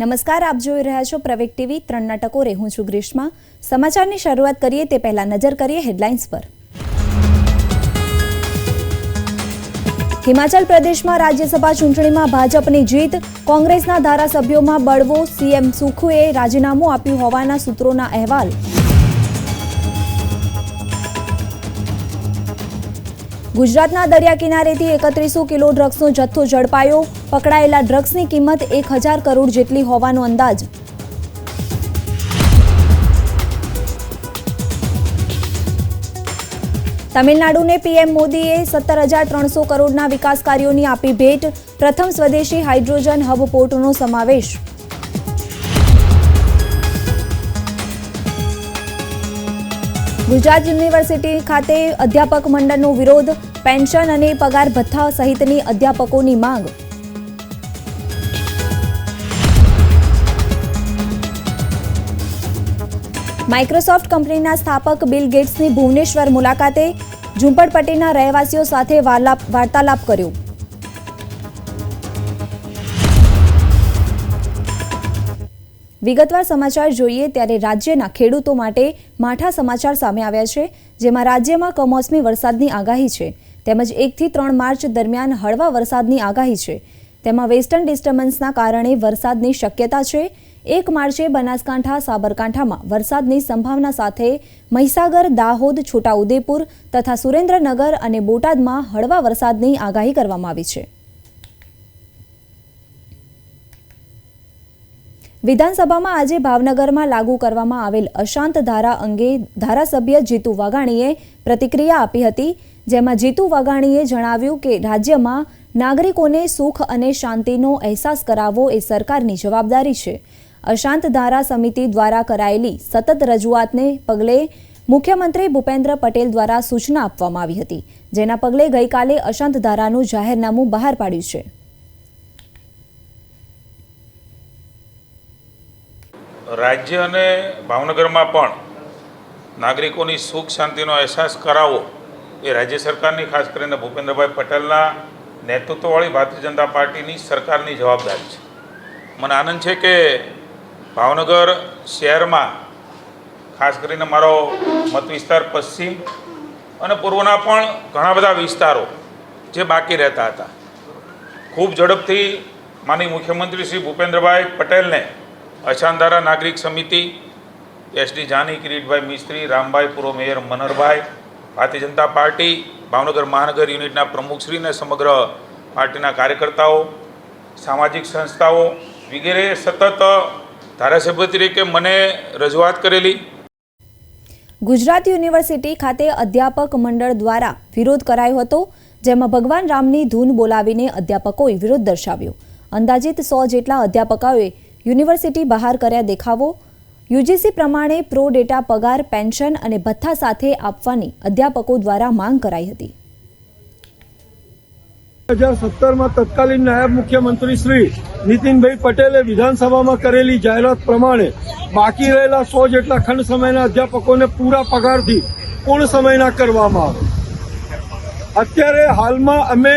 નમસ્કાર, આપ જોઈ રહ્યા છો પ્રવેગ ટીવી ત્રણના ટકોરે હું છું ગ્રીષ્મા. સમાચારની શરૂઆત કરીએ તે પહેલા નજર કરીએ હેડલાઇન્સ પર. હિમાચલ પ્રદેશમાં રાજ્યસભા ચૂંટણીમાં ભાજપની જીત. કોંગ્રેસના ધારાસભ્યોમાં બળવો, સીએમ સુખુએ રાજીનામું આપ્યું હોવાના સૂત્રોના અહેવાલ. ગુજરાતના દરિયા કિનારેથી એકત્રીસો કિલો ડ્રગ્સનો જથ્થો ઝડપાયો. પકડાયેલા ડ્રગ્સની કિંમત એક હજાર કરોડ જેટલી હોવાનો અંદાજ. તમિલનાડુને પીએમ મોદીએ સત્તર હજાર ત્રણસો કરોડના વિકાસ કાર્યોની આપી ભેટ. પ્રથમ સ્વદેશી હાઇડ્રોજન હબ પોર્ટનો સમાવેશ. ગુજરાત યુનિવર્સિટી ખાતે અધ્યાપક મંડળનો વિરોધ, પેન્શન અને પગાર ભથ્થા સહિતની અધ્યાપકોની માંગ. માઇક્રોસોફ્ટ કંપનીના સ્થાપક બિલ ગેટ્સની ભુવનેશ્વર મુલાકાતે ઝુંપડપટ્ટીના રહેવાસીઓ સાથે વાર્તાલાપ કર્યો. વિગતવાર સમાચાર જોઈએ ત્યારે રાજ્યના ખેડૂતો માટે માઠા સમાચાર સામે આવ્યા છે, જેમાં રાજ્યમાં કમોસમી વરસાદની આગાહી છે. તેમજ એકથી ત્રણ માર્ચ દરમિયાન હળવા વરસાદની આગાહી છે. તેમાં વેસ્ટર્ન ડિસ્ટર્બન્સના કારણે વરસાદની શક્યતા છે. એક માર્ચે બનાસકાંઠા, સાબરકાંઠામાં વરસાદની સંભાવના સાથે મહીસાગર, દાહોદ, છોટાઉદેપુર તથા સુરેન્દ્રનગર અને બોટાદમાં હળવા વરસાદની આગાહી કરવામાં આવી છે. વિધાનસભામાં આજે ભાવનગરમાં લાગુ કરવામાં આવેલ અશાંત ધારા અંગે ધારાસભ્ય જીતુ વાઘાણીએ પ્રતિક્રિયા આપી હતી, જેમાં જીતુ વાઘાણીએ જણાવ્યું કે રાજ્યમાં નાગરિકોને સુખ અને શાંતિનો અહેસાસ કરાવવો એ સરકારની જવાબદારી છે. અશાંત ધારા સમિતિ દ્વારા કરાયેલી સતત રજૂઆતને પગલે મુખ્યમંત્રી ભૂપેન્દ્ર પટેલ દ્વારા સૂચના આપવામાં આવી હતી, જેના પગલે ગઈકાલે અશાંત ધારાનું જાહેરનામું બહાર પાડ્યું છે. રાજ્ય અને ભાવનગરમાં પણ નાગરિકોની સુખ શાંતિનો અહેસાસ કરાવવો એ રાજ્ય સરકારની, ખાસ કરીને ભૂપેન્દ્રભાઈ પટેલના નેતૃત્વવાળી ભારતીય જનતા પાર્ટીની સરકારની જવાબદારી છે. મને આનંદ છે કે ભાવનગર શહેરમાં, ખાસ કરીને મારો મત વિસ્તાર પશ્ચિમ અને પૂર્વના પણ ઘણા બધા વિસ્તારો જે બાકી રહેતા હતા. ખૂબ ઝડપથી માનીય મુખ્યમંત્રી શ્રી ભૂપેન્દ્રભાઈ પટેલને અશાંધારા નાગરિક સમિતિ એસડી જાની, કિરીટભાઈ મિસ્ત્રી, રામભાઈ પૂર્વ મેયર મનરભાઈ, ભારતીય જનતા પાર્ટી, ભાવનગર મહાનગર યુનિટના પ્રમુખશ્રીને સમગ્ર પાર્ટીના કાર્યકર્તાઓ, સામાજિક સંસ્થાઓ વગેરે સતત ધારાસભ્ય તરીકે મને રજૂઆત કરેલી. ગુજરાત યુનિવર્સિટી ખાતે અધ્યાપક મંડળ દ્વારા વિરોધ કરાયો હતો, જેમાં ભગવાન રામની ધૂન બોલાવીને અધ્યાપકોએ વિરોધ દર્શાવ્યો. અંદાજિત સો જેટલા અધ્યાપકોએ યુનિવર્સિટી બહાર કર્યા દેખાવો, યુજીસી પ્રમાણે પ્રો ડેટા પગાર, પેન્શન અને ભથ્થા સાથે આપવાની અધ્યાપકો દ્વારા માંગ કરાઈ હતી. હજાર સત્તરમાં તત્કાલીન નાયબ મુખ્યમંત્રી શ્રી નીતિનભાઈ પટેલે વિધાનસભામાં કરેલી જાહેરાત પ્રમાણે બાકી રહેલા સો જેટલા ખંડ સમયના અધ્યાપકોને પૂરા પગારથી પૂર્ણ સમયના કરવામાં આવે અત્યારે હાલમાં અમે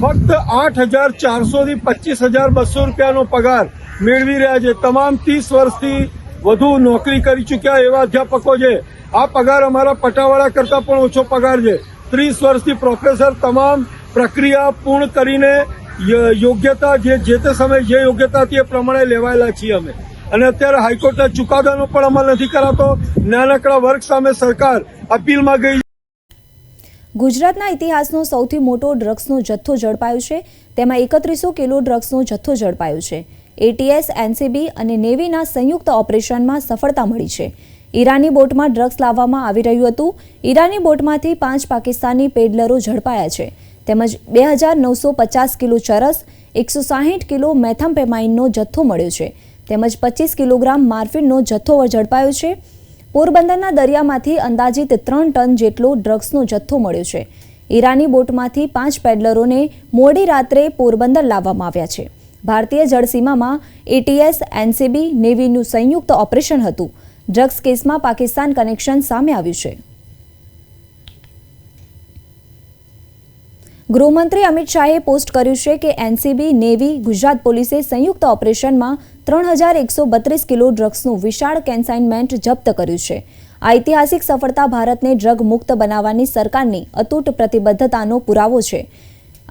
ફક્ત આઠ હજાર ચારસોથી પચીસ હજાર બસો રૂપિયાનો પગાર મેળવી રહ્યા છે. તમામ ત્રીસ વર્ષથી વધુ નોકરી કરી ચૂક્યા એવા અધ્યાપકો છે. આ પગાર અમારા પટાવાળા કરતાં પણ ઓછો પગાર છે. ત્રીસ વર્ષથી પ્રોફેસર તમામ પ્રક્રિયા પૂર્ણ કરીને યોગ્યતા જે જે તે સમયે જે યોગ્યતા હતી એ પ્રમાણે લેવાયેલા છીએ અમે. અને અત્યારે હાઈકોર્ટના ચુકાદાનો પણ અમલ નથી કરાતો. નાનકડા વર્ગ સામે સરકાર અપીલમાં ગઈ. ગુજરાતના ઇતિહાસનો સૌથી મોટો ડ્રગ્સનો જથ્થો ઝડપાયો છે. તેમાં એકત્રીસો કિલો ડ્રગ્સનો જથ્થો ઝડપાયો છે. એટીએસ, એનસીબી અને નેવીના સંયુક્ત ઓપરેશનમાં સફળતા મળી છે. ઈરાની બોટમાં ડ્રગ્સ લાવવામાં આવી રહ્યું હતું. ઈરાની બોટમાંથી પાંચ પાકિસ્તાની પેડલરો ઝડપાયા છે. તેમજ બે હજાર નવસો પચાસ કિલો ચરસ, એકસો સાહીઠ કિલો મેથામ્પેમાઇનનો જથ્થો મળ્યો છે. તેમજ પચીસ કિલોગ્રામ માર્ફિનનો જથ્થો ઝડપાયો છે. પોરબંદરના દરિયામાંથી અંદાજિત ત્રણ ટન જેટલો ડ્રગ્સનો જથ્થો મળ્યો છે. ઈરાની બોટમાંથી પાંચ પેડલરોને મોડી રાત્રે પોરબંદર લાવવામાં આવ્યા છે. ભારતીય જળસીમામાં એટીએસ એનસીબી નેવીનું સંયુક્ત ઓપરેશન હતું. ડ્રગ્સ કેસમાં પાકિસ્તાન કનેક્શન સામે આવ્યું છે. ગૃહમંત્રી અમિત શાહે પોસ્ટ કર્યું છે કે એનસીબી નેવી ગુજરાત પોલીસે સંયુક્ત ઓપરેશનમાં ત્રણ હજાર એકસો બત્રીસ કિલો ડ્રગ્સનું વિશાળ કેન્સાઇનમેન્ટ જપ્ત કર્યું છે. ઐતિહાસિક સફળતા ભારતને ડ્રગ મુક્ત બનાવવાની સરકારની અતૂટ પ્રતિબદ્ધતાનો પુરાવો છે.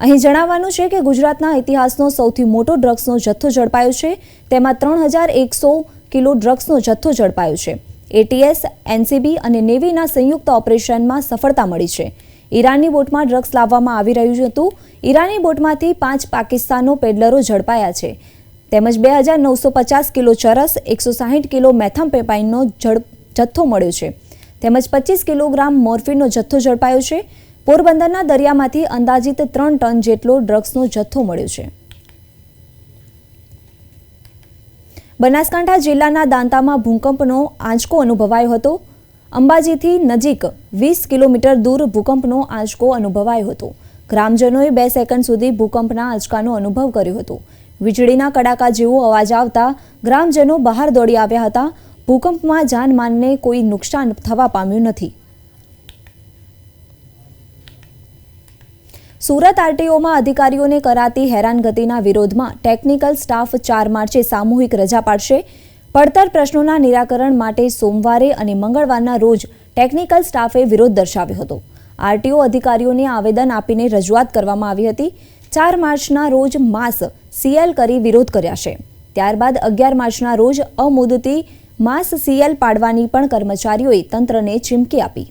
અહીં જણાવવાનું છે કે ગુજરાતના ઇતિહાસનો સૌથી મોટો ડ્રગ્સનો જથ્થો ઝડપાયો છે. તેમાં ત્રણ હજાર એકસો કિલો ડ્રગ્સનો જથ્થો ઝડપાયો છે. એટીએસ એનસીબી અને નેવીના સંયુક્ત ઓપરેશનમાં સફળતા મળી છે. ઈરાનની બોટમાં ડ્રગ્સ લાવવામાં આવી રહ્યું હતું ઈરાની બોટમાંથી પાંચ પાકિસ્તાનો પેડલરો ઝડપાયા છે. તેમજ બે હજાર નવસો પચાસ કિલો ચરસ, એકસો સાહીઠ કિલો મેથામ્પેપાઇનનો જથ્થો મળ્યો છે. તેમજ પચીસ કિલોગ્રામ મોર્ફિનનો જથ્થો ઝડપાયો છે. પોરબંદરના દરિયામાંથી અંદાજિત ત્રણ ટન જેટલો ડ્રગ્સનો જથ્થો મળ્યો છે. બનાસકાંઠા જિલ્લાના દાંતામાં ભૂકંપનો આંચકો અનુભવાયો હતો. અંબાજીથી નજીક વીસ કિલોમીટર દૂર ભૂકંપનો આંચકો અનુભવાયો હતો. ગ્રામજનોએ બે સેકન્ડ સુધી ભૂકંપના આંચકાનો અનુભવ કર્યો હતો. વીજળીના કડાકા જેવો અવાજ આવતા ગ્રામજનો બહાર દોડી આવ્યા હતા. ભૂકંપમાં જાનમાનને કોઈ નુકસાન થવા પામ્યું નથી. સુરત આરટીઓમાં અધિકારીઓને કરાતી હેરાનગતિના વિરોધમાં ટેકનિકલ સ્ટાફ ચાર માર્ચે સામૂહિક રજા પાડશે. પડતર પ્રશ્નોના નિરાકરણ માટે સોમવારે અને મંગળવારના રોજ ટેકનિકલ સ્ટાફે વિરોધ દર્શાવ્યો હતો. આરટીઓ અધિકારીઓને આવેદન આપીને રજૂઆત કરવામાં આવી હતી. ચાર માર્ચના રોજ માસ સીએલ કરી વિરોધ કર્યા છે. ત્યારબાદ અગિયાર માર્ચના રોજ અમુદતી માસ સીએલ પાડવાની પણ કર્મચારીઓએ તંત્રને ચીમકી આપી.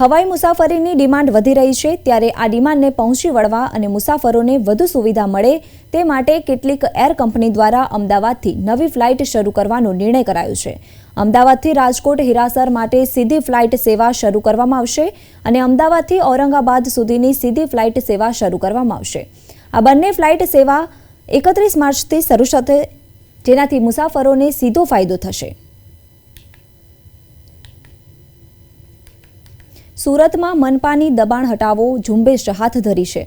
હવાઈ મુસાફરીની ડિમાન્ડ વધી રહી છે ત્યારે આ ડિમાન્ડને પહોંચી વળવા અને મુસાફરોને વધુ સુવિધા મળે તે માટે કેટલીક એર કંપની દ્વારા અમદાવાદથી નવી ફ્લાઇટ શરૂ કરવાનો નિર્ણય કરાયો છે. અમદાવાદથી રાજકોટ હિરાસર માટે સીધી ફ્લાઇટ સેવા શરૂ કરવામાં આવશે અને અમદાવાદથી ઔરંગાબાદ સુધીની સીધી ફ્લાઇટ સેવા શરૂ કરવામાં આવશે. આ બંને ફ્લાઇટ સેવા એકત્રીસ માર્ચથી શરૂ થશે, જેનાથી મુસાફરોને સીધો ફાયદો થશે. સુરતમાં મનપાની દબાણ હટાવો ઝુંબેશ હાથ ધરી છે.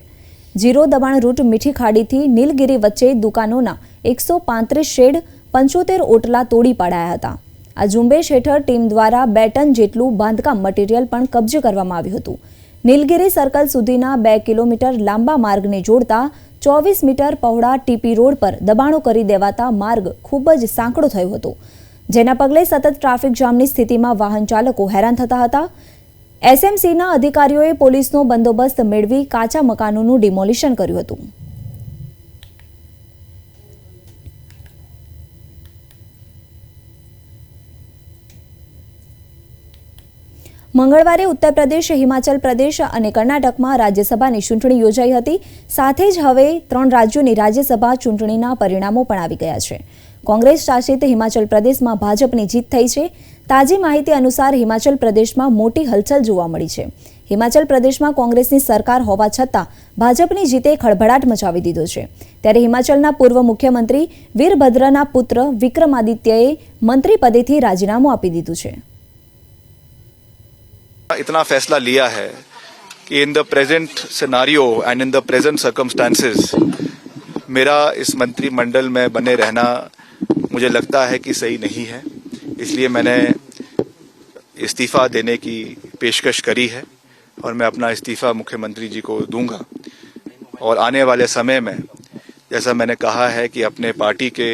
જીરો દબાણ રૂટ મીઠી ખાડીથી નીલગિરી વચ્ચે દુકાનોના એકસો પાંત્રીસ શેડ પંચોતેર ઓટલા તોડી પાડાયા હતા. આ ઝુંબેશ હેઠળ ટીમ દ્વારા બે ટન જેટલું બાંધકામ મટીરીયલ પણ કબજે કરવામાં આવ્યું હતું. નીલગિરી સર્કલ સુધીના બે કિલોમીટર લાંબા માર્ગને જોડતા ચોવીસ મીટર પહોળા ટીપી રોડ પર દબાણો કરી દેવાતા માર્ગ ખૂબ જ સાંકડો થયો હતો. જેના પગલે સતત ટ્રાફિક જામની સ્થિતિમાં વાહન ચાલકો હેરાન થતા હતા. એસએમસીના અધિકારીઓએ પોલીસનો બંદોબસ્ત મેળવી કાચા મકાનોનું ડિમોલિશન કર્યું હતું. મંગળવારે ઉત્તર પ્રદેશ, હિમાચલ પ્રદેશ અને કર્ણાટકમાં રાજ્યસભાની ચૂંટણી યોજાઈ હતી. સાથે જ હવે ત્રણ રાજ્યોની રાજ્યસભા ચૂંટણીના પરિણામો પણ આવી ગયા છે. કોંગ્રેસ શાસિત હિમાચલ પ્રદેશમાં ભાજપની જીત થઈ છે. તાજી માહિતી અનુસાર હિમાચલ પ્રદેશમાં મોટી હલચલ જોવા મળી છે હિમાચલ પ્રદેશમાં કોંગ્રેસની સરકાર હોવા છતાં ભાજપની જીતે ખળભળાટ મચાવી દીધો છે ત્યારે હિમાચલના પૂર્વ મુખ્યમંત્રી વીરભદ્રના પુત્ર વિક્રમાદિત્યએ મંત્રી પદેથી રાજીનામું આપી દીધું છે इतना फैसला लिया है कि in the present scenario and in the present circumstances मेरा इस मंत्रिमंडल में बने रहना मुझे लगता है कि सही नहीं है इसलिए मैंने इस्तीफा देने की पेशकश करी है और मैं अपना इस्तीफा मुख्यमंत्री जी को दूँगा। और आने वाले समय में, जैसा मैंने कहा है कि अपने पार्टी के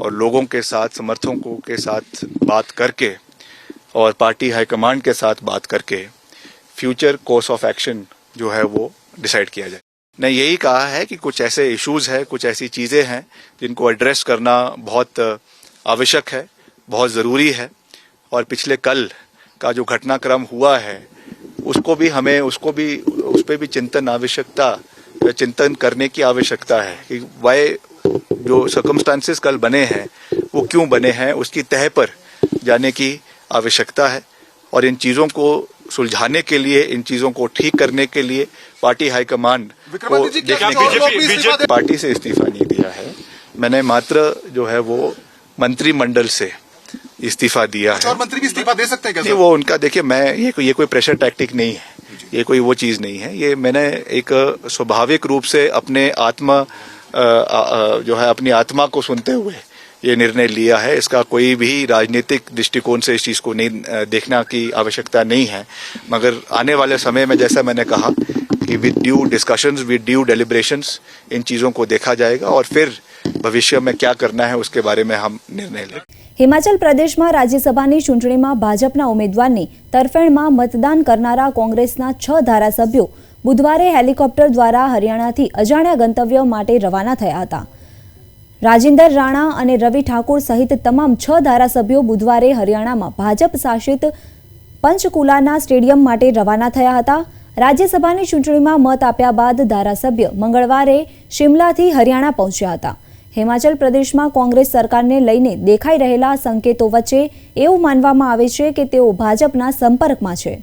और लोगों के साथ, समर्थकों के साथ बात करके और पार्टी हाईकमांड के साथ बात करके फ्यूचर कोर्स ऑफ़ एक्शन जो है वो डिसाइड किया जाए। ने यही कहा है कि कुछ ऐसे इश्यूज़ हैं, कुछ ऐसी चीज़ें हैं जिनको एड्रेस करना बहुत आवश्यक है। बहुत ज़रूरी है और पिछले कल का जो घटनाक्रम हुआ है उसको भी हमें उसको भी उस पर भी चिंतन आवश्यकता चिंतन करने की आवश्यकता है कि वाई जो सर्कमस्टांसेस कल बने हैं वो क्यों बने हैं उसकी तह पर जाने की आवश्यकता है और इन चीज़ों को सुलझाने के लिए इन चीज़ों को ठीक करने के लिए पार्टी हाईकमांड को देखने की दे- पार्टी से इस्तीफा नहीं दिया है। मैंने मात्र जो है वो मंत्रिमंडल से इस्तीफा दिया है। और मंत्री भी इस्तीफा दे सकते हैं क्या नहीं वो उनका देखिए मैं ये कोई ये कोई प्रेशर टैक्टिक नहीं है। ये कोई वो चीज़ नहीं है। ये मैंने एक स्वाभाविक रूप से अपने आत्मा जो है अपनी आत्मा को सुनते हुए ये निर्णय लिया है। इसका कोई भी राजनीतिक दृष्टिकोण से इस चीज़ को नहीं देखना की आवश्यकता नहीं है। मगर आने वाले समय में जैसा मैंने कहा कि with due discussions with due deliberations इन चीज़ों को देखा जाएगा और फिर भविष्य में क्या करना है उसके बारे में हम निर्णय लेंगे હિમાચલ પ્રદેશમાં રાજ્યસભાની ચૂંટણીમાં ભાજપના ઉમેદવારની તરફેણમાં મતદાન કરનારા કોંગ્રેસના છ ધારાસભ્યો બુધવારે હેલિકોપ્ટર દ્વારા હરિયાણાથી અજાણ્યા ગંતવ્ય માટે રવાના થયા હતા. રાજિંદર રાણા અને રવિ ઠાકુર સહિત તમામ છ ધારાસભ્યો બુધવારે હરિયાણામાં ભાજપ શાસિત પંચકુલાના સ્ટેડિયમ માટે રવાના થયા હતા. રાજ્યસભાની ચૂંટણીમાં મત આપ્યા બાદ ધારાસભ્ય મંગળવારે શિમલાથી હરિયાણા પહોંચ્યા હતા. હિમાચલ પ્રદેશમાં કોંગ્રેસ સરકારને લઈને દેખાઈ રહેલા સંકેતો વચ્ચે એવું માનવામાં આવે છે કે તેઓ ભાજપના સંપર્કમાં છે.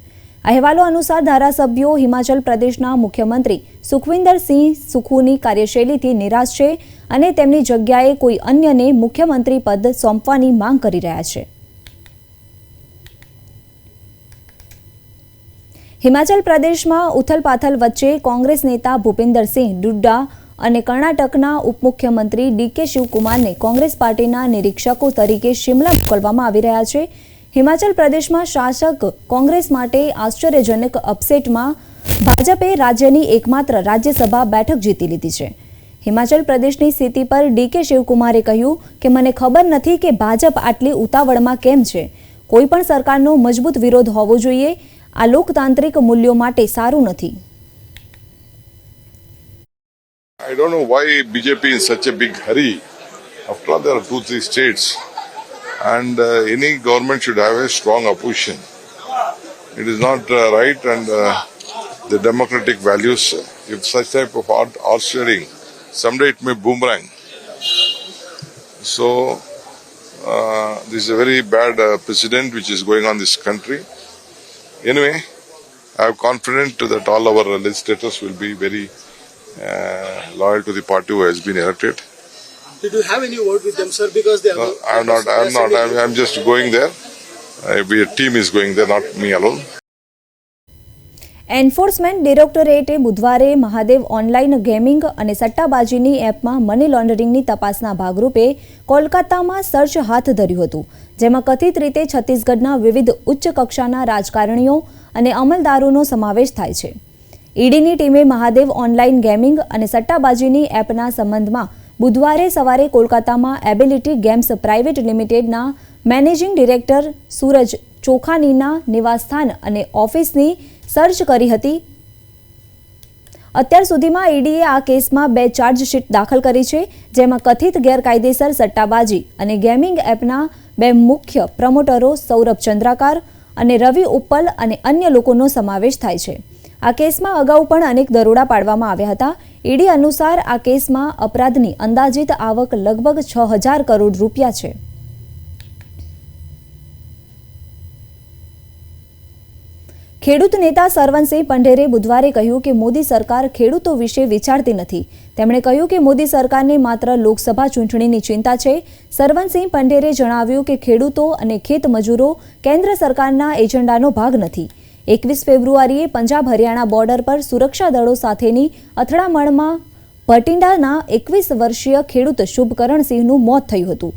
અહેવાલો અનુસાર ધારાસભ્યો હિમાચલ પ્રદેશના મુખ્યમંત્રી સુખવિન્દરસિંહ સુખુની કાર્યશૈલીથી નિરાશ છે અને તેમની જગ્યાએ કોઈ અન્યને મુખ્યમંત્રી પદ સોંપવાની માંગ કરી રહ્યા છે. હિમાચલ પ્રદેશમાં ઉથલપાથલ વચ્ચે કોંગ્રેસ નેતા ભૂપિન્દરસિંહ ડુડ્ડા અને કર્ણાટકના ઉપમુખ્યમંત્રી ડીકે શિવકુમારને કોંગ્રેસ પાર્ટીના નિરીક્ષકો તરીકે શિમલા મોકલવામાં આવી રહ્યા છે. હિમાચલ પ્રદેશમાં શાસક કોંગ્રેસ માટે આશ્ચર્યજનક અપસેટમાં ભાજપે રાજ્યની એકમાત્ર રાજ્યસભા બેઠક જીતી લીધી છે. હિમાચલ પ્રદેશની સ્થિતિ પર ડીકે શિવકુમારે કહ્યું કે, મને ખબર નથી કે ભાજપ આટલી ઉતાવળમાં કેમ છે. કોઈ પણ સરકારનો મજબૂત વિરોધ હોવો જોઈએ. આ લોકતાંત્રિક મૂલ્યો માટે સારું નથી. I don't know why BJP is such a big hurry. After all, there are two, three states, and uh, any government should have a strong opposition. It is not uh, right, and uh, the democratic values. If such type of art, sharing, someday it may boomerang. So, uh, this is a very bad uh, precedent which is going on this country. Anyway, I am confident that all our legislators will be very uh, loyal to the party who has been elected. Did you have any word with them, sir? Because they are. No, I'm not. I'm not. I'm, I'm just going there. Uh, we, a team is going there, not me alone. Enforcement ડિરેક્ટોરેટે બુધવારે Mahadev online gaming અને સટ્ટાબાજીની એપમાં money લોન્ડરિંગની તપાસના ભાગરૂપે કોલકાતામાં search હાથ ધર્યું હતું જેમાં કથિત રીતે છત્તીસગઢના વિવિધ ઉચ્ચ કક્ષાના રાજકારણીઓ અને અમલદારોનો સમાવેશ થાય છે ઈડીની ટીમે મહાદેવ ઓનલાઈન ગેમિંગ અને સટ્ટાબાજીની એપના સંબંધમાં બુધવારે સવારે કોલકાતામાં એબિલિટી ગેમ્સ પ્રાઇવેટ લિમિટેડના મેનેજિંગ ડિરેક્ટર સૂરજ ચોખાનીના નિવાસસ્થાન અને ઓફિસની સર્ચ કરી હતી. અત્યાર સુધીમાં ઈડીએ આ કેસમાં બે ચાર્જશીટ દાખલ કરી છે, જેમાં કથિત ગેરકાયદેસર સટ્ટાબાજી અને ગેમિંગ એપના બે મુખ્ય પ્રમોટરો સૌરભ ચંદ્રાકાર અને રવિ ઉપ્પલ અને અન્ય લોકોનો સમાવેશ થાય છે. આ કેસમાં અગાઉ પણ અનેક દરોડા પાડવામાં આવ્યા હતા. ઈડી અનુસાર આ કેસમાં અપરાધની અંદાજિત આવક લગભગ છ હજાર કરોડ રૂપિયા છે. ખેડૂત નેતા સરવનસિંહ પંઢેરે બુધવારે કહ્યું કે મોદી સરકાર ખેડૂતો વિશે વિચારતી નથી. તેમણે કહ્યું કે મોદી સરકારને માત્ર લોકસભા ચૂંટણીની ચિંતા છે. સરવનસિંહ પંઢેરે જણાવ્યું કે ખેડૂતો અને ખેત મજૂરો કેન્દ્ર સરકારના એજન્ડાનો ભાગ નથી. એકવીસ ફેબ્રુઆરીએ પંજાબ હરિયાણા બોર્ડર પર સુરક્ષા દળો સાથેની અથડામણમાં ભટિંડાના એકવીસ વર્ષીય ખેડૂત શુભકરણસિંહનું મોત થયું હતું.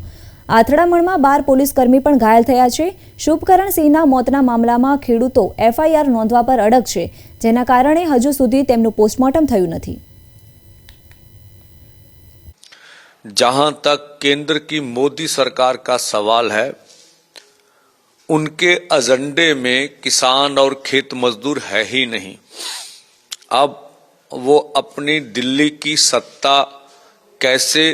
આ અથડામણમાં બાર પોલીસકર્મી પણ ઘાયલ થયા છે. શુભકરણસિંહના મોતના મામલામાં ખેડૂતો એફઆઈઆર નોંધવા પર અડગ છે, જેના કારણે હજુ સુધી તેમનું પોસ્ટમોર્ટમ થયું નથી. જહાં તક કેન્દ્ર કી મોદી સરકાર કા સવાલ હૈ उनके एजेंडे में किसान और खेत मजदूर है ही नहीं। अब वो अपनी दिल्ली की सत्ता कैसे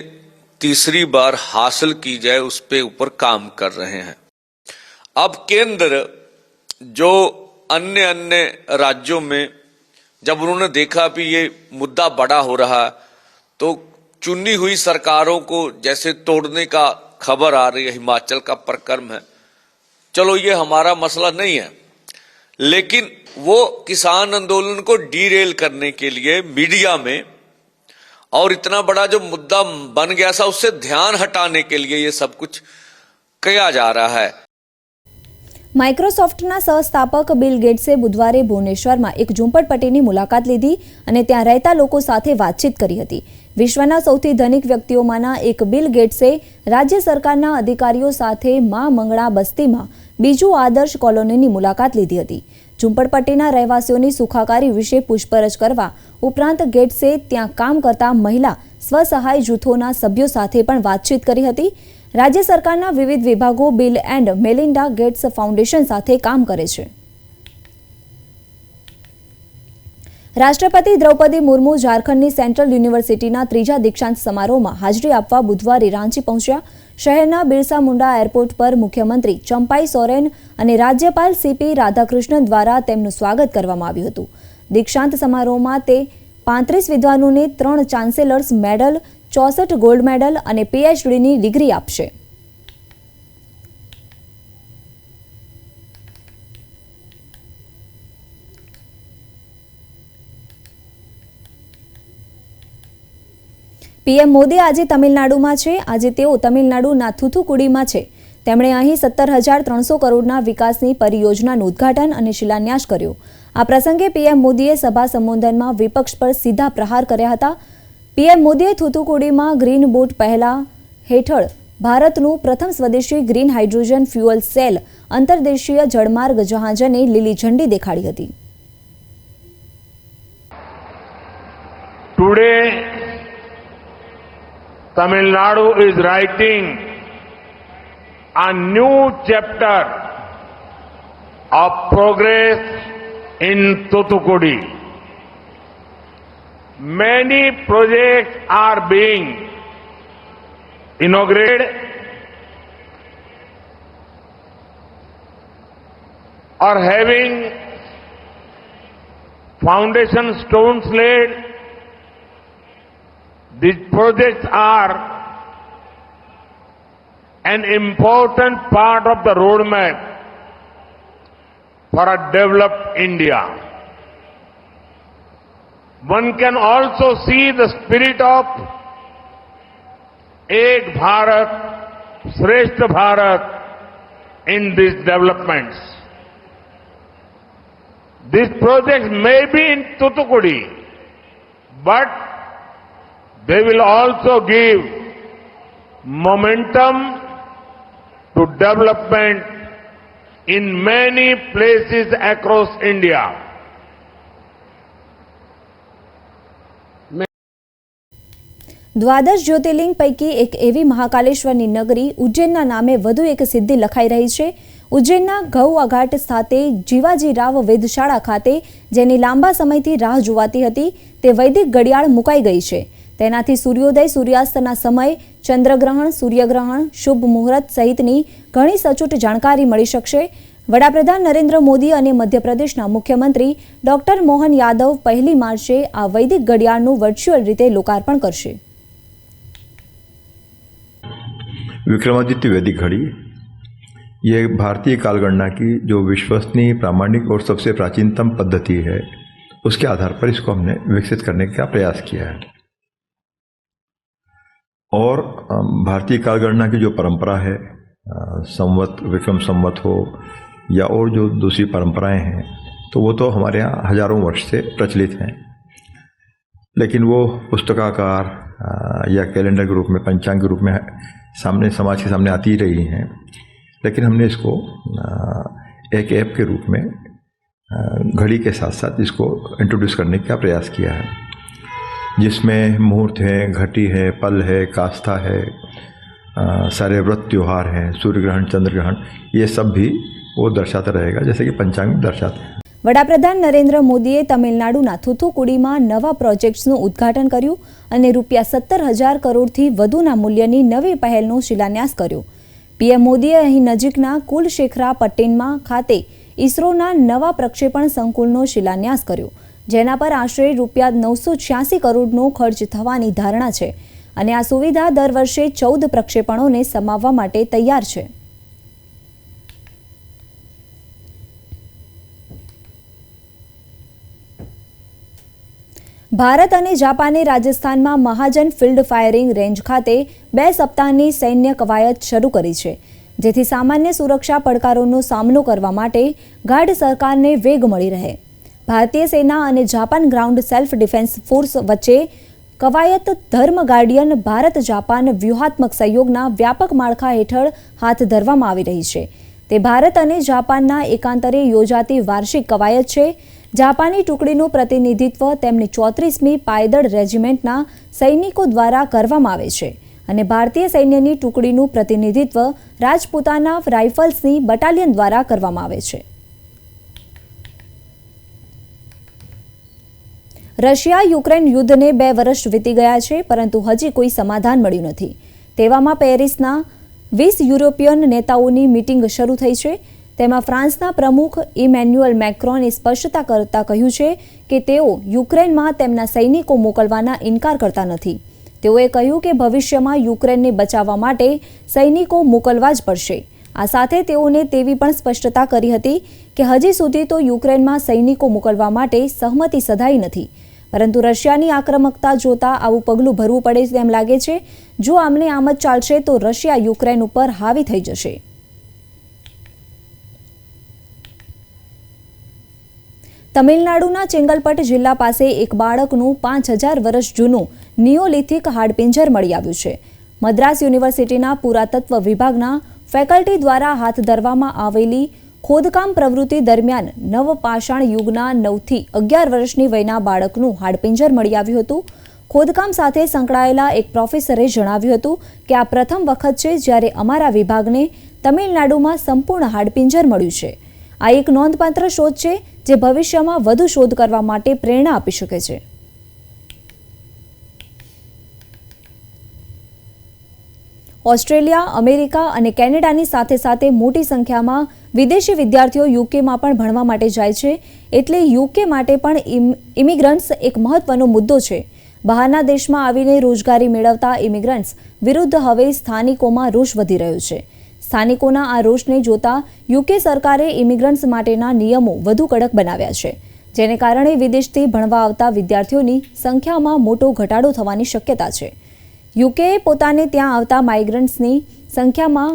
तीसरी बार हासिल की जाए, उस पे ऊपर काम कर रहे हैं। अब केंद्र जो अन्य अन्य राज्यों में, जब उन्होंने देखा भी ये मुद्दा बड़ा हो रहा है तो चुनी हुई सरकारों को जैसे तोड़ने का खबर आ रही है, हिमाचल का प्रक्रम है। चलो ये हमारा मसला नहीं है लेकिन वो किसान आंदोलन को डीरेल करने के लिए मीडिया में और इतना बड़ा जो मुद्दा बन गया था उससे ध्यान हटाने के लिए ये सब कुछ किया जा रहा है માઇક્રોસોફ્ટના સહસ્થાપક બિલ ગેટ્સે બુધવારે ભુવનેશ્વરમાં એક ઝૂંપડપટ્ટીની મુલાકાત લીધી અને ત્યાં રહેતા લોકો સાથે વાતચીત કરી હતી વિશ્વના સૌથી ધનિક વ્યક્તિઓમાંના એક બિલ ગેટ્સે રાજ્ય સરકારના અધિકારીઓ સાથે મા મંગળા બસ્તીમાં બીજું આદર્શ કોલોનીની મુલાકાત લીધી હતી. ઝુંપડપટ્ટીના રહેવાસીઓની સુખાકારી વિશે પૂછપરછ કરવા ઉપરાંત ગેટ્સે ત્યાં કામ કરતા મહિલા સ્વસહાય જૂથોના સભ્યો સાથે પણ વાતચીત કરી હતી. રાજ્ય સરકારના વિવિધ વિભાગો Bill and Melinda Gates foundation સાથે કામ કરે છે. રાષ્ટ્રપતિ દ્રૌપદી મુર્મુ ઝારખંડની સેન્ટ્રલ યુનિવર્સિટીના ત્રીજા દીક્ષાંત સમારોહમાં હાજરી આપવા બુધવારે રાંચી પહોંચ્યા. શહેરના બિરસા મુંડા એરપોર્ટ પર મુખ્યમંત્રી ચંપાઈ સોરેન અને રાજ્યપાલ સીપી રાધાકૃષ્ણન દ્વારા તેમનું સ્વાગત કરવામાં આવ્યું હતું. દીક્ષાંત સમારોહમાં તે પાંત્રીસ વિદ્વાનોને ત્રણ ચાન્સેલર્સ મેડલ, ચોસઠ ગોલ્ડ મેડલ અને પીએચડીની ડિગ્રી આપશે. પીએમ મોદી આજે તમિલનાડુમાં છે. આજે તેઓ તમિલનાડુના થુથુકુડીમાં છે. તેમણે અહીં સત્તર હજાર ત્રણસો કરોડના વિકાસની પરિયોજનાનું ઉદ્ઘાટન અને શિલાન્યાસ કર્યો. આ પ્રસંગે પીએમ મોદીએ સભા સંબોધનમાં વિપક્ષ પર સીધા પ્રહાર કર્યા હતા. પીએમ મોદીએ થુથુકુડીમાં ગ્રીન બુટ પહેલા હેઠળ ભારતનું પ્રથમ સ્વદેશી ગ્રીન હાઇડ્રોજન ફ્યુઅલ સેલ અંતર્દેશીય જળમાર્ગ જહાજને લીલી ઝંડી દેખાડી હતી. Tamil Nadu is writing a new chapter of progress in Thuthukudi. Many projects are being inaugurated or having foundation stones laid These projects are an important part of the roadmap for a developed India. One can also see the spirit of Ek Bharat, Shrestha Bharat in these developments. These projects may be in Tutukudi, but they will also give momentum to development in many places across India. દ્વાદશ જ્યોતિર્લિંગ પૈકી એક એવી મહાકાલેશ્વરની નગરી ઉજ્જૈનના નામે વધુ એક સિદ્ધિ લખાઈ રહી છે ઉજ્જૈનના ઘઉ અઘાટ ખાતે જીવાજી રાવ વેધશાળા ખાતે, જેની લાંબા સમયથી રાહ જોવાતી હતી, તે વૈદિક ઘડિયાળ મુકાઈ ગઈ છે તેનાથી સૂર્યોદય સૂર્યાસ્તના સમય ચંદ્રગ્રહણ સૂર્યગ્રહણ શુભ મુહૂર્ત સહિતની ઘણી સચોટ જાણકારી મળી શકશે વડાપ્રધાન નરેન્દ્ર મોદી અને મધ્યપ્રદેશના મુખ્યમંત્રી ડોક્ટર મોહન યાદવ પહેલી માર્ચે આ વૈદિક ઘડિયાળનું વર્ચ્યુઅલ રીતે લોકાર્પણ કરશે विक्रमादित्य वैदिक घड़ी ये भारतीय कालगणना की जो विश्वसनीय प्रामाणिक और सबसे प्राचीनतम पद्धति है उसके आधार पर इसको हमने विकसित करने का प्रयास किया है और भारतीय कालगणना की जो परंपरा है संवत, विक्रम संवत हो, या और जो दूसरी परंपराएँ हैं तो वो तो हमारे यहाँ हज़ारों वर्ष से प्रचलित हैं। लेकिन वो पुस्तकाकार या कैलेंडर के रूप में, पंचांग के रूप में सामने, समाज के सामने आती रही हैं। लेकिन हमने इसको एक ऐप के रूप में घड़ी के साथ साथ इसको इंट्रोड्यूस करने का प्रयास किया है। जिसमें मुहूर्त है घटी है पल है कास्था है अ, सारे व्रत त्योहार हैं सूर्य ग्रहण चंद्र ग्रहण ये सब भी वो दर्शाता रहेगा जैसे कि पंचांग में दर्शाते हैं વડાપ્રધાન નરેન્દ્ર મોદીએ તમિલનાડુના થુથુકુડીમાં નવા પ્રોજેક્ટ્સનું ઉદ્ઘાટન કર્યું અને રૂપિયા સત્તર હજાર કરોડથી વધુના મૂલ્યની નવી પહેલનો શિલાન્યાસ કર્યો પીએમ મોદીએ અહીં નજીકના કુલશેખરા પટ્ટીનમાં ખાતે ઇસરોના નવા પ્રક્ષેપણ સંકુલનો શિલાન્યાસ કર્યો જેના પર આશરે રૂપિયા નવસો છ્યાસી કરોડનો ખર્ચ થવાની ધારણા છે અને આ સુવિધા દર વર્ષે ચૌદ પ્રક્ષેપણોને સમાવવા માટે તૈયાર છે. ભારત અને જાપાને રાજસ્થાનમાં મહાજન ફિલ્ડ ફાયરિંગ રેન્જ ખાતે બે સપ્તાહની સૈન્ય કવાયત શરૂ કરી છે, જેથી સામાન્ય સુરક્ષા પડકારોનો સામનો કરવા માટે ગાઢ સરકારને વેગ મળી રહે. ભારતીય સેના અને Japan ground self defence force વચ્ચે કવાયત ધર્મ ગાર્ડિયન ભારત જાપાન વ્યૂહાત્મક સહયોગના વ્યાપક માળખા હેઠળ હાથ ધરવામાં આવી રહી છે. તે ભારત અને જાપાનના એકાંતરે યોજાતી વાર્ષિક કવાયત છે. જાપાની ટુકડીનું પ્રતિનિધિત્વ તેમની ચોત્રીસમી પાયદળ રેજિમેન્ટના સૈનિકો દ્વારા કરવામાં આવે છે અને ભારતીય સૈન્યની ટુકડીનું પ્રતિનિધિત્વ રાજપૂતાના રાઇફલ્સની બટાલિયન દ્વારા કરવામાં આવે છે. રશિયા યુક્રેન યુદ્ધને બે વર્ષ વીતી ગયા છે, પરંતુ હજી કોઈ સમાધાન મળ્યું નથી. તેવામાં પેરિસના વીસ યુરોપિયન નેતાઓની મિટિંગ શરૂ થઈ છે. તેમાં ફ્રાન્સના પ્રમુખ ઇમેન્યુઅલ મેક્રોને સ્પષ્ટતા કરતા કહ્યું છે કે તેઓ યુક્રેનમાં તેમના સૈનિકો મોકલવાના ઇનકાર કરતા નથી. તેઓએ કહ્યું કે ભવિષ્યમાં યુક્રેનને બચાવવા માટે સૈનિકો મોકલવા જ પડશે. આ સાથે તેઓને તેવી પણ સ્પષ્ટતા કરી હતી કે હજી સુધી તો યુક્રેનમાં સૈનિકો મોકલવા માટે સહમતિ સધાઈ નથી. પરંતુ રશિયાની આક્રમકતા જોતા આવું પગલું ભરવું પડે તેમ લાગે છે. જો આમને આમ જ ચાલશે તો રશિયા યુક્રેન ઉપર હાવી થઈ જશે. તમિલનાડુના ચેંગલપટ જિલ્લા પાસે એક બાળકનું પાંચ હજાર વર્ષ જૂનું નિયોલિથિક હાડપિંજર મળી આવ્યું છે. મદ્રાસ યુનિવર્સિટીના પુરાતત્વ વિભાગના ફેકલ્ટી દ્વારા હાથ ધરવામાં આવેલી ખોદકામ પ્રવૃત્તિ દરમિયાન નવપાષાણ યુગના નવથી અગિયાર વર્ષની વયના બાળકનું હાડપિંજર મળી આવ્યું હતું. ખોદકામ સાથે સંકળાયેલા એક પ્રોફેસરે જણાવ્યું હતું કે આ પ્રથમ વખત છે જ્યારે અમારા વિભાગને તમિલનાડુમાં સંપૂર્ણ હાડપિંજર મળ્યું છે. આ એક નોંધપાત્ર શોધ છે જે ભવિષ્યમાં વધુ શોધ કરવા માટે પ્રેરણા આપી શકે છે. ઓસ્ટ્રેલિયા, અમેરિકા અને કેનેડાની સાથે સાથે મોટી સંખ્યામાં વિદેશી વિદ્યાર્થીઓ યુકેમાં પણ ભણવા માટે જાય છે. એટલે યુકે માટે પણ ઇમ- ઇમિગ્રન્ટ્સ એક મહત્વનો મુદ્દો છે. બહારના દેશમાં આવીને રોજગારી મેળવતા ઇમિગ્રન્ટ્સ વિરુદ્ધ હવે સ્થાનિકોમાં રોષ વધી રહ્યો છે. સ્થાનિકોના આ રોષને જોતા યુકે સરકારે ઇમિગ્રન્ટ્સ માટેના નિયમો વધુ કડક બનાવ્યા છે, જેને કારણે વિદેશથી ભણવા આવતા વિદ્યાર્થીઓની સંખ્યામાં મોટો ઘટાડો થવાની શક્યતા છે. યુકેએ પોતાને ત્યાં આવતા માઇગ્રન્ટ્સની સંખ્યામાં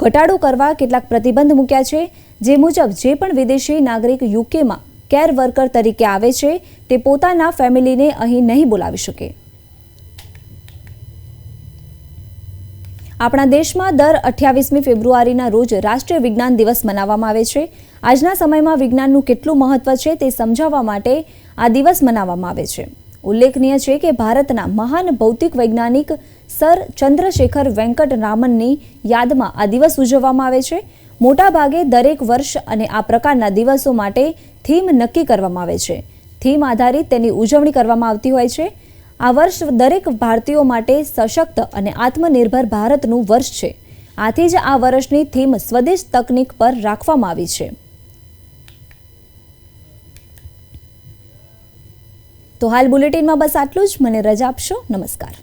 ઘટાડો કરવા કેટલાક પ્રતિબંધ મૂક્યા છે. જે મુજબ જે પણ વિદેશી નાગરિક યુકેમાં કેર વર્કર તરીકે આવે છે, તે પોતાના ફેમિલીને અહીં નહીં બોલાવી શકે. આપણા દેશમાં દર અઠ્યાવીસમી ફેબ્રુઆરીના રોજ રાષ્ટ્રીય વિજ્ઞાન દિવસ મનાવવામાં આવે છે. આજના સમયમાં વિજ્ઞાનનું કેટલું મહત્વ છે તે સમજાવવા માટે આ દિવસ મનાવવામાં આવે છે. ઉલ્લેખનીય છે કે ભારતના મહાન ભૌતિક વૈજ્ઞાનિક સર ચંદ્રશેખર વેંકટ રામનની યાદમાં આ દિવસ ઉજવવામાં આવે છે. મોટાભાગે દરેક વર્ષ અને આ પ્રકારના દિવસો માટે થીમ નક્કી કરવામાં આવે છે. થીમ આધારિત તેની ઉજવણી કરવામાં આવતી હોય છે. આ વર્ષ દરેક ભારતીયો માટે સશક્ત અને આત્મનિર્ભર ભારતનું વર્ષ છે. આથી જ આ વર્ષની થીમ સ્વદેશ તકનીક પર રાખવામાં આવી છે. તો હાલ બુલેટિનમાં બસ આટલું જ. મને રજા આપશો. નમસ્કાર.